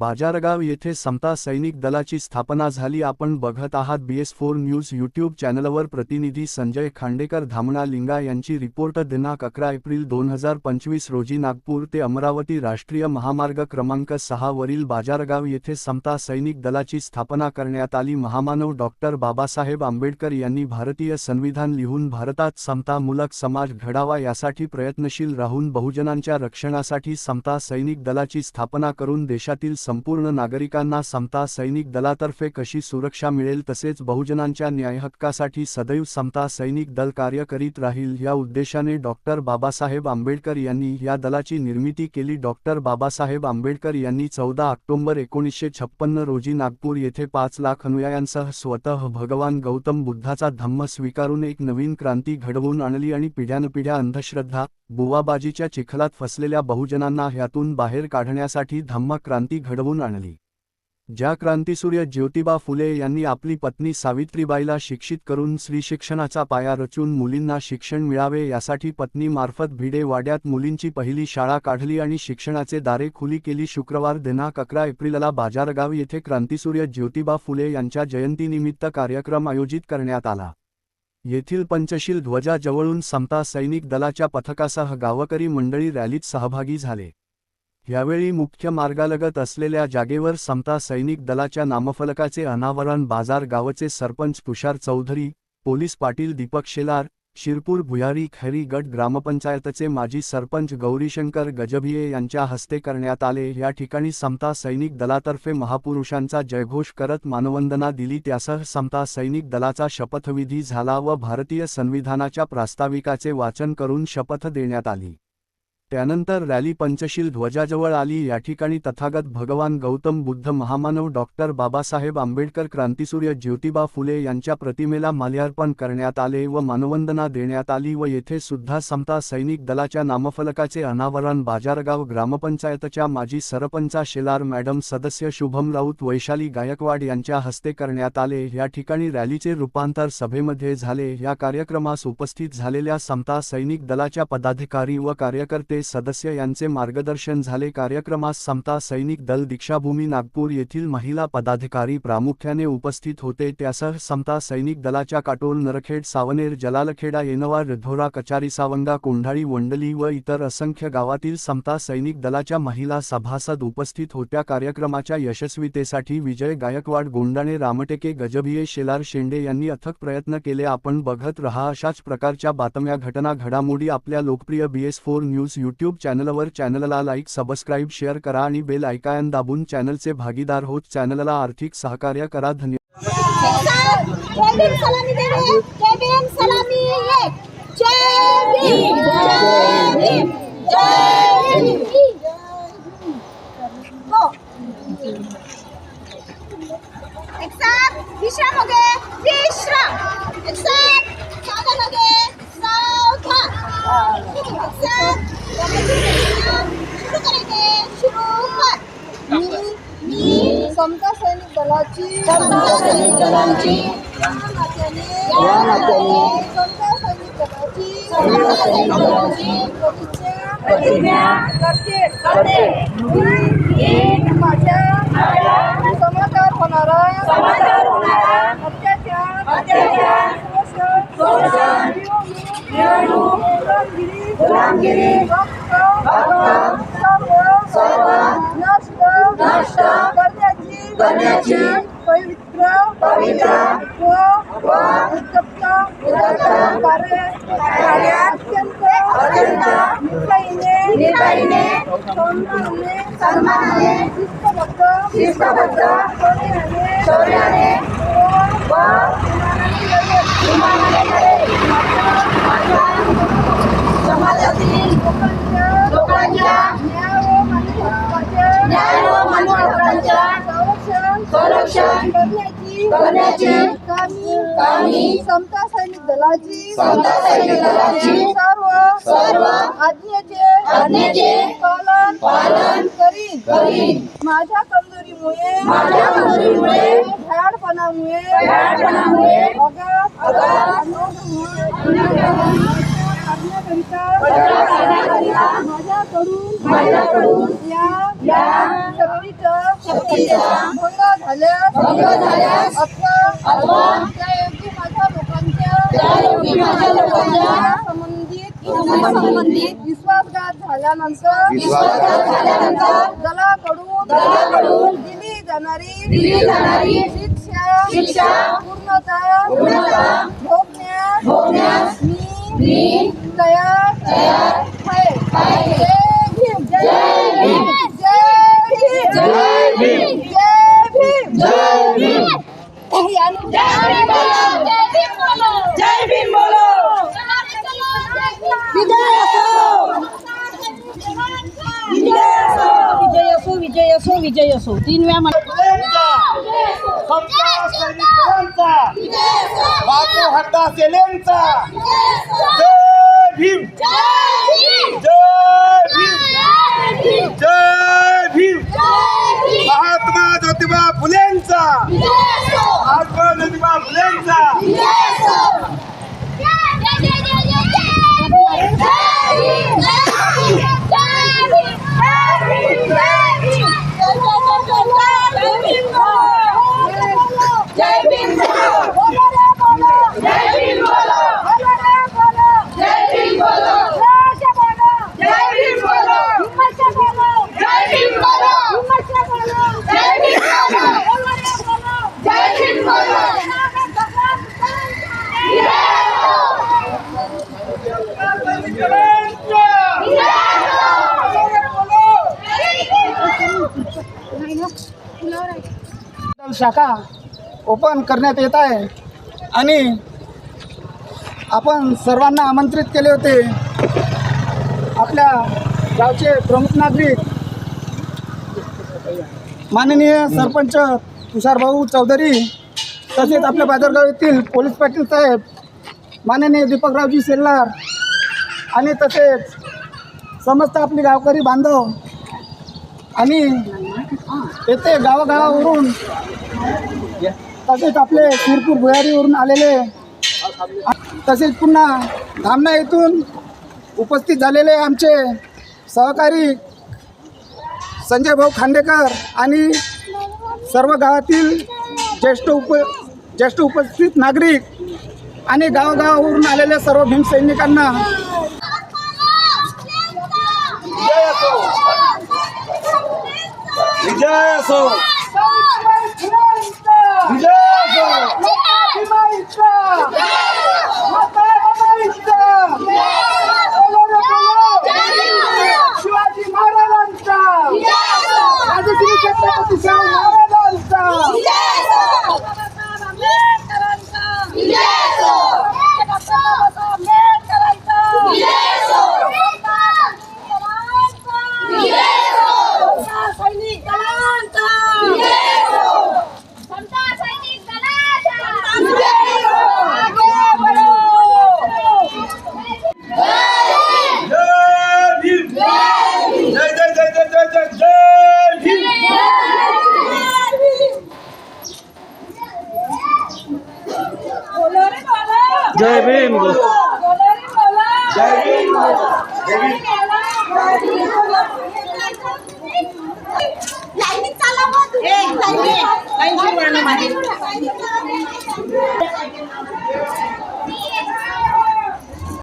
बाजारगाव येथे समता सैनिक दलाची स्थापना झाली. आपण बघत आहात बीएस फोर न्यूज यूट्यूब चॅनलवर प्रतिनिधी संजय खांडेकर धामणा लिंगा यांची रिपोर्ट. दिनांक अकरा एप्रिल दोन हजार पंचवीस रोजी नागपूर ते अमरावती राष्ट्रीय महामार्ग क्रमांक सहा वरील बाजारगाव येथे समता सैनिक दलाची स्थापना करण्यात आली. महामानव डॉक्टर बाबासाहेब आंबेडकर यांनी भारतीय संविधान लिहून भारतात समतामूलक समाज घडावा यासाठी प्रयत्नशील राहून बहुजनांच्या रक्षणासाठी समता सैनिक दलाची स्थापना करून देशातील संपूर्ण नागरिकांना समता सैनिक दलातर्फे कशी सुरक्षा मिळेल तसेच बहुजनांच्या न्यायहक्कासाठी सदैव समता सैनिक दल कार्य करीत राहील या उद्देशाने डॉक्टर बाबासाहेब आंबेडकर यांनी या दलाची निर्मिती केली. डॉक्टर बाबासाहेब आंबेडकर यांनी चौदा ऑक्टोबर एकोणीसशे छप्पन्न रोजी नागपूर येथे पाच लाख अनुयायांसह स्वतः भगवान गौतम बुद्धाचा धम्म स्वीकारून एक नवीन क्रांती घडवून आणली आणि पिढ्यानपिढ्या अंधश्रद्धा बुवाबाजीच्या चिखलात फसलेल्या बहुजनांना ह्यातून बाहेर काढण्यासाठी धम्म क्रांती घडवून आणली. ज्या क्रांतीसूर्य ज्योतिबा फुले यांनी आपली पत्नी सावित्रीबाईला शिक्षित करून स्त्री शिक्षणाचा पाया रचून मुलींना शिक्षण मिळावे यासाठी पत्नीमार्फत भिडे वाड्यात मुलींची पहिली शाळा काढली आणि शिक्षणाचे दारे खुली केली शुक्रवार दिनांक अकरा एप्रिलला बाजारगाव येथे क्रांतीसूर्य ज्योतिबा फुले यांच्या जयंतीनिमित्त कार्यक्रम आयोजित करण्यात आला. येथील पंचशील ध्वजाजवळून समता सैनिक दलाच्या पथकासह गावकरी मंडळी रॅलीत सहभागी झाले. यावेळी मुख्य मार्गालगत असलेल्या जागेवर समता सैनिक दलाच्या नामफलकाचे अनावरण बाजार गावचे सरपंच तुषार चौधरी पोलीस पाटील दीपक शेलार शिरपूर भुयारी खैरी गट ग्रामपंचायतचे माजी सरपंच गौरीशंकर गजभिये यांच्या हस्ते करण्यात आले. या ठिकाणी समता सैनिक दलातर्फे महापुरुषांचा जयघोष करत मानवंदना दिली. त्यासह समता सैनिक दलाचा शपथविधी झाला व भारतीय संविधानाच्या प्रास्ताविकाचे वाचन करून शपथ देण्यात आली. त्यानंतर रॅली पंचशील ध्वजाजवळ आली. या ठिकाणी तथागत भगवान गौतम बुद्ध महामानव डॉक्टर बाबासाहेब आंबेडकर क्रांतीसूर्य ज्योतिबा फुले यांच्या प्रतिमेला माल्यार्पण करण्यात आले व मानवंदना देण्यात आली व येथे सुद्धा समता सैनिक दलाच्या नामफलकाचे अनावरण बाजारगाव ग्रामपंचायतच्या माजी सरपंचा शेलार मॅडम सदस्य शुभम राऊत वैशाली गायकवाड यांच्या हस्ते करण्यात आले. या ठिकाणी रॅलीचे रूपांतर सभेमध्ये झाले. या कार्यक्रमास उपस्थित झालेल्या समता सैनिक दलाच्या पदाधिकारी व कार्यकर्ते सदस्य यांचे मार्गदर्शन झाले. कार्यक्रमास समता सैनिक दल दीक्षाभूमी नागपूर येथील महिला पदाधिकारी प्रामुख्याने उपस्थित होते. त्यासह समता सैनिक दलाच्या काटोल नरखेड सावनेर जलालखेडा येनवा रिधोरा कचारी सावंगा कोंढाळी वंडली व इतर असंख्य गावातील समता सैनिक दलाच्या महिला सभासद उपस्थित होत्या. कार्यक्रमाच्या यशस्वीतेसाठी विजय गायकवाड गोंडाणे रामटेके गजभिये शेलार शेंडे यांनी अथक प्रयत्न केले. आपण बघत रहा अशाच प्रकारच्या बातम्या. घटना घडामोडी. आपल्या लोकप्रिय B S four news YouTube चॅनलवर चॅनलला लाईक सबस्क्राईब शेअर करा आणि बेल ऐकायन दाबून चॅनलचे भागीदार होत चॅनलला आर्थिक सहकार्य करा. धन्यवाद केबिन सलामी दे रहे हैं केबिन सलामी एक जय भीम जय भीम जय भीम गो एक साथ विश्राम हो गए विश्राम एक साथ साधन हो गए सावधान एक साथ शुरू करेंगे शुरू कर मी मी समता सैनिक दलाची समता सैनिक दलाची या नात्याने या नात्याने समता सैनिक दलाची समता सैनिक दलाची प्रतिज्ञा प्रतिज्ञा करते. करते. मी माझ्या समाजावर होणारा समाजावर होणारा अत्याचार अत्याचार शोषण मिळवणूक गुलामगिरी गुलामगिरी. करण्याची पवित्र पवित्र व उत्तप्त कार्य अत्यंत अत्यंत निर्भयीने निर्भयीने सन्मानाने सन्मानाने शिस्तबद्ध शिस्तबद्ध शौर्याने शौर्याने व करण्याची समता सैनिक दलाची समता सैनिक दलाची सर्व सर्व आज्ञेचे आज्ञेचे पालन पालन करीन. करीन. माझ्या कमजोरीमुळे माझ्या कमजोरीमुळे भयाडपणामुळे भयाडपणामुळे अगाध अगाध करण्याकरिता माझ्याकडून माझ्याकडून या या शक्तीचं झाल्यास भंग झाल्यास अथवा त्यायोगी माझ्या लोकांच्या त्यायोगी माझ्या लोकांच्या संबंधित संबंधित विश्वासघात झाल्यानंतर विश्वासघात झाल्यानंतर दलाकडून दलाकडून दिली जाणारी दिली जाणारी शिक्षा शिक्षा पूर्णतः पूर्णतः भोगण्यास भोगण्यास मी मी तयार तयार आहे आहे. जय भीम जय भीम. जय भीम जय भीम. जय भीम जय भीम जय भीम बोलो विजय असो विजय असो विजय असो विजय असो तीन वेळा बापू हट्टा सेलेंचा जय भीम। जय भीम। जय भीम। महात्मा ज्योतिबा फुलेंचा महात्मा ज्योतिबा फुलेंचा जय भीम बोलो जय भीम बोलो जय भीम बोलो जय भीम बोलो जय भीम बोलो जय भीम बोलो जय भीम बोलो शाखा ओपन करण्यात येत आहे. आणि आपण सर्वांना आमंत्रित केले होते. आपल्या गावचे प्रमुख नागरिक माननीय सरपंच तुषारभाऊ चौधरी तसेच आपल्या बाजारगाव येथील पोलीस पाटील साहेब माननीय दीपकरावजी सेल्लार आणि तसेच समस्त आपली गावकरी बांधव आणि येथे गावागावावरून तसेच आपले शिरपूर भुयारीवरून आलेले तसेच पुन्हा धामणा येथून उपस्थित झालेले आमचे सहकारी संजय भाऊ खांडेकर आणि सर्व गावातील ज्येष्ठ उप ज्येष्ठ उपस्थित नागरिक आणि गावागावावरून आलेल्या सर्व भीमसैनिकांना विजय असो विजय असो शिवाजी महाराजांचा राजश्री छत्रपती शाहू महाराजांचा जय भीम जय जय जय जय जय जय जय भीम जय भीम जय भीम